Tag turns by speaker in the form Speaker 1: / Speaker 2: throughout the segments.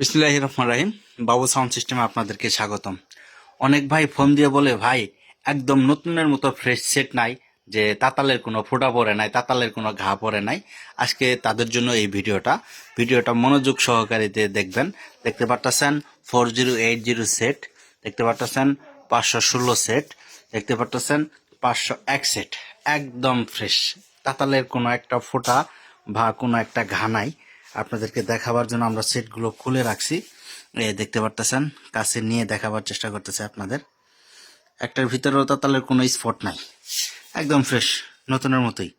Speaker 1: বিসমুল্লাহ রহমান রাহিম। বাবু সাউন্ড সিস্টেমে আপনাদেরকে স্বাগতম। অনেক ভাই ফোন দিয়ে বলে, ভাই, একদম নতুনের মতো ফ্রেশ সেট নাই, যে তাতালের কোনো ফোঁটা পড়ে নাই, তাতালের কোনো ঘা পড়ে নাই। আজকে তাদের জন্য এই ভিডিওটা। ভিডিওটা মনোযোগ সহকারীতে দেখবেন। দেখতে পারতেছেন four zero eight zero set, দেখতে পারতেছেন পাঁচশো ষোলো সেট, দেখতে পারতেছেন পাঁচশো এক সেট। একদম ফ্রেশ। তাতালের কোনো একটা ফোঁটা বা কোনো একটা ঘা নাই। আপনাদেরকে দেখাবার জন্য আমরা সেটগুলো খুলে রাখছি। দেখতে পারতেছেন? কাছে নিয়ে দেখাবার চেষ্টা করতেছে আপনাদের। একটার ভিতরেও তাতালের কোনো স্পট নাই। একদম ফ্রেশ, নতুনের মতোই।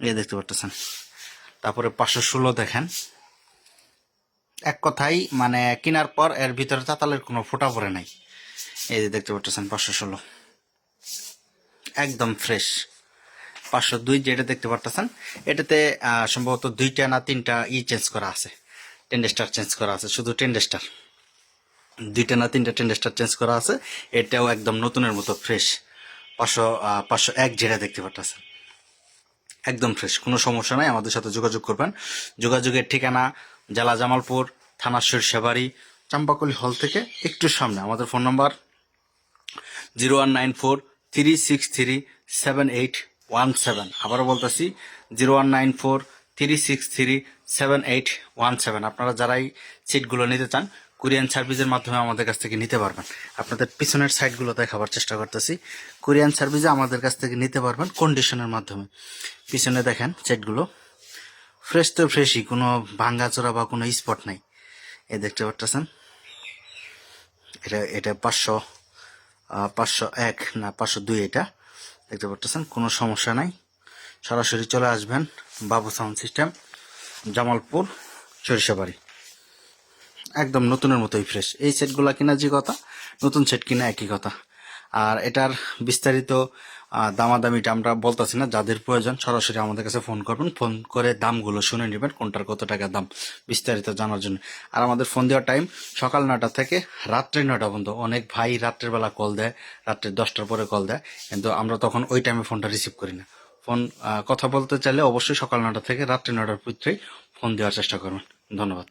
Speaker 1: এ, দেখতে পারতেছেন? তারপরে পাঁচশো ষোলো দেখেন। এক কথাই মানে কেনার পর এর ভিতরে তাতালের কোনো ফোঁটা পড়ে নাই। এই যে দেখতে পারতেছেন, পাঁচশো ষোলো। একদম ফ্রেশ। পাঁচশো দুই যেটা দেখতে পারতেছেন, এটাতে সম্ভবত দুইটা না তিনটা ই চেঞ্জ করা আছে টেন্ডেস্টার চেঞ্জ করা আছে, শুধু টেন্ডেস্টার দুইটা না তিনটা টেন্ডেস্টার চেঞ্জ করা আছে, এটাও একদম নতুনের মতো ফ্রেশ পাঁচশো পাঁচশো এক যেটা দেখতে পারতেছেন, একদম ফ্রেশ কোনো সমস্যা নাই, আমাদের সাথে যোগাযোগ করবেন। যোগাযোগের ঠিকানা জেলা জামালপুর থানা সরিষাবাড়ি চাম্পাকলি হল থেকে একটু সামনে। আমাদের phone number zero one nine four three six three seven eight one seven আবারও বলতেছি zero one nine four three six three seven eight one seven আপনারা যারাই সিটগুলো নিতে চান কোরিয়ান সার্ভিসের মাধ্যমে আমাদের কাছ থেকে নিতে পারবেন। আপনাদের পিছনের সাইডগুলো দেখাবার চেষ্টা করতেছি। কোরিয়ান সার্ভিসে আমাদের কাছ থেকে নিতে পারবেন কন্ডিশনের মাধ্যমে। পিছনে দেখেন সেটগুলো ফ্রেশ তো ফ্রেশই কোনো ভাঙ্গাচোরা বা কোনো স্পট নাই। এ দেখতে পারতেছেন? এটা এটা পাঁচশো পাঁচশো এক না পাঁচশো দুই এটা, দেখতে পারতেছেন, কোনো সমস্যা নাই। সরাসরি চলে আসবেন বাবু সাউন্ড সিস্টেম, জামালপুর, সরিষাবাড়ি। একদম নতুনের মতোই ফ্রেশ এই সেটগুলো কিনা যে কথা, নতুন সেট কিনা একই কথা। আর এটার বিস্তারিত দামাদামিটা আমরা বলতেছি না, যাদের প্রয়োজন সরাসরি আমাদের কাছে ফোন করবেন, ফোন করে দামগুলো শুনে নেবেন, কোনটার কত টাকা দাম, বিস্তারিত জানার জন্য। আর আমাদের ফোন দেওয়ার টাইম সকাল নটা থেকে রাত্রে নটা পর্যন্ত। অনেক ভাই রাত্রের বেলা কল দেয়, রাত্রে দশটার পরে কল দেয়, কিন্তু আমরা তখন ওই টাইমে ফোনটা রিসিভ করি না। ফোন কথা বলতে চাইলে অবশ্যই সকাল নটা থেকে রাত্রে নটার ভিতরেই ফোন দেওয়ার চেষ্টা করবেন। ধন্যবাদ।